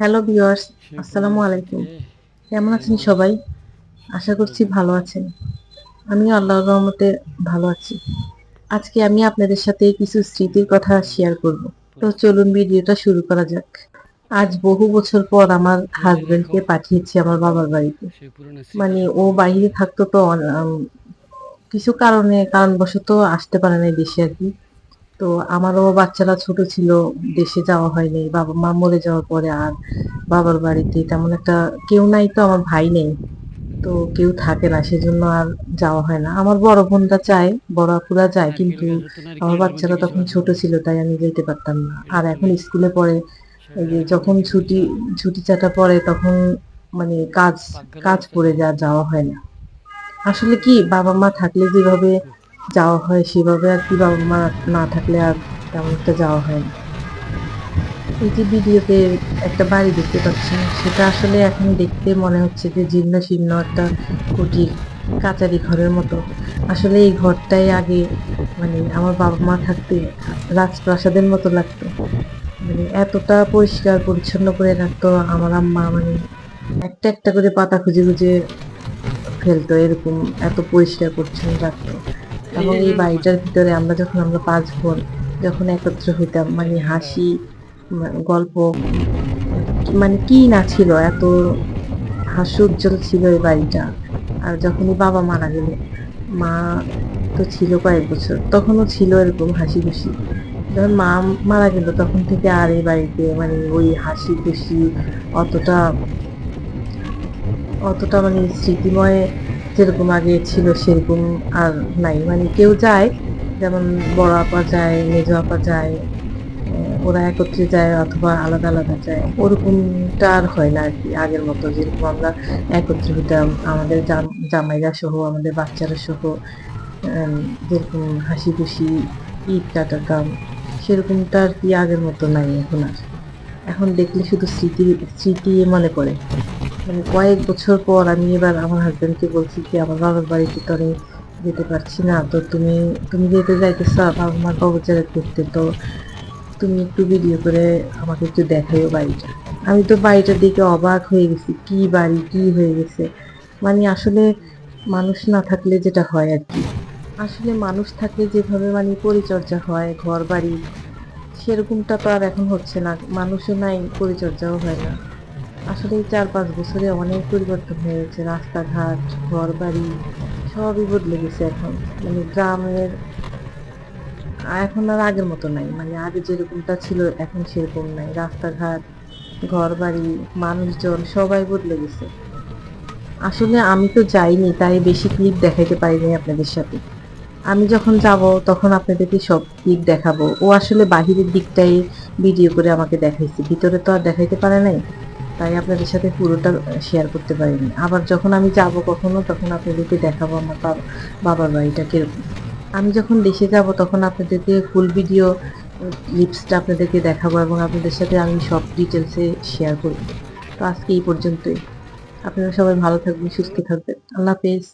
Hello viewers আসসালামু আলাইকুম কেমন আছেন সবাই? আশা করছি ভালো আছেন। আমি আল্লাহর রহমতে ভালো আছি। আজকে আমি আপনাদের সাথে কিছু স্মৃতির কথা শেয়ার করব। তো চলুন ভিডিওটা শুরু করা যাক। আজ বহু বছর পর আমার হাজবেন্ডকে পাঠিয়েছি আমার বাবার বাড়িতে। মানে ও বাইরে থাকতো তো কিছু কারণে কারণবশত আসতে পারে না দেশে আর কি। তো আমারও বাচ্চারা ছোট ছিল দেশে যাওয়া হয়নি বাবা মা মরে যাওয়ার পরে আর বাবার বাড়িতে তেমন একটা কেউ নাই তো আমার ভাই নেই। তো কেউ থাকে না সেজন্য আর যাওয়া হয় না। আমার বড় বোনরা চায় বড় আপুরা যায় কিন্তু আমার বাচ্চারা তখন ছোট ছিল তাই আমি যেতে পারতাম না। আর এখন স্কুলে পড়ে যে যখন ছুটি ছুটি চাটা পড়ে তখন মানে কাজ কাজ করে যা যাওয়া হয় না। আসলে কি বাবা মা থাকলে যেভাবে যাওয়া হয় সেভাবে আর কি, বাবা মা না থাকলে আর তেমন একটা যাওয়া হয় না। এই যে ভিডিওতে একটা বাড়ি দেখতে পাচ্ছি সেটা আসলে এখন দেখতে মনে হচ্ছে যে জীর্ণ শীর্ণ একটা কুটির কাচারি ঘরের মতো। আসলে এই ঘরটাই আগে মানে আমার বাবা মা থাকতে রাজপ্রাসাদের মতো লাগতো। মানে এতটা পরিষ্কার পরিচ্ছন্ন করে রাখতো আমার আম্মা মানে একটা একটা করে পাতা খুঁজে খুঁজে ফেলতো, এরকম এত পরিষ্কার পরিচ্ছন্ন রাখতো। এবং এই বাড়িটার ভিতরে আমরা যখন, আমরা পাঁচ বোন, যখন একত্র হইতাম মানে হাসি গল্প মানে কি না ছিল, এত হাস্য উজ্জ্বল ছিল এই বাড়িটা। আর যখনই বাবা মারা গেল, মা তো ছিল কয়েক বছর, তখনও ছিল এরকম হাসি খুশি যখন মা মারা গেল, তখন থেকে আর এই বাড়িতে মানে ওই হাসি খুশি অতটা অতটা মানে স্মৃতিময় যেরকম আগে ছিল সেরকম আর নাই। মানে কেউ যায়, যেমন বড় আপা যায়, মেজ আপা যায় ওরা একত্রে যায় অথবা আলাদা আলাদা যায়। ওরকমটা আর হয় না আর কি আগের মতো। যেরকম আমরা একত্রে হইতাম, আমাদের জাম- জামাইরা সহ, আমাদের বাচ্চারা সহ যেরকম হাসি খুশি, ঈদ কাটাতাম, সেরকমটা আর কি আগের মতো নাই এখন আর। এখন দেখলে শুধু স্মৃতি স্মৃতি মনে পড়ে। মানে কয়েক বছর পর আমি এবার আমার হাজব্যান্ডকে বলছি কি, আমার বাবার বাড়িতে তো আমি যেতে পারছি না, তো তুমি তুমি যেতে যাইতেছ বাবা মার কবচারে করতে তো তুমি একটু ভিডিও করে আমাকে একটু দেখাইও বাড়িটা। আমি তো বাড়িটার দিকে অবাক হয়ে গেছি, কি বাড়ি, কি হয়ে গেছে? মানে আসলে মানুষ না থাকলে যেটা হয় আর কি। আসলে মানুষ থাকলে যেভাবে মানে পরিচর্যা হয় ঘর বাড়ি সেরকমটা তো আর এখন হচ্ছে না। মানুষও নাই, পরিচর্যাও হয় না। আসলে এই চার পাঁচ বছরে অনেক পরিবর্তন হয়ে গেছে। রাস্তাঘাট ঘর বাড়ি সবই বদলে গেছে এখন। মানে গ্রামের, এখন আর আগের মতো নাই। মানে আগে যেরকমটা ছিল, এখন সেরকম নাই। রাস্তাঘাট ঘর বাড়ি মানুষজন, সবাই বদলে গেছে। আসলে আমি তো যাইনি, তাই বেশি ক্লিপ দেখাইতে পারিনি আপনাদের সাথে। আমি যখন যাব, তখন আপনাদেরকে সব দিক দেখাবো। ও আসলে বাহিরের দিকটাই ভিডিও করে আমাকে দেখাইছে। ভিতরে তো আর দেখাইতে পারে নাই। তাই আপনাদের সাথে পুরোটা শেয়ার করতে পারিনি। আবার যখন আমি যাব কখনো, তখন আপনাদেরকে দেখাবো আমার বাবার বাড়িটা কীরকম। আমি যখন দেশে যাব, তখন আপনাদেরকে ফুল ভিডিও লিপসটা আপনাদেরকে দেখাবো এবং আপনাদের সাথে আমি সব ডিটেলসে শেয়ার করব। তো আজকে এই পর্যন্তই। আপনারা সবাই ভালো থাকবেন, সুস্থ থাকবেন। আল্লাহ হাফেজ।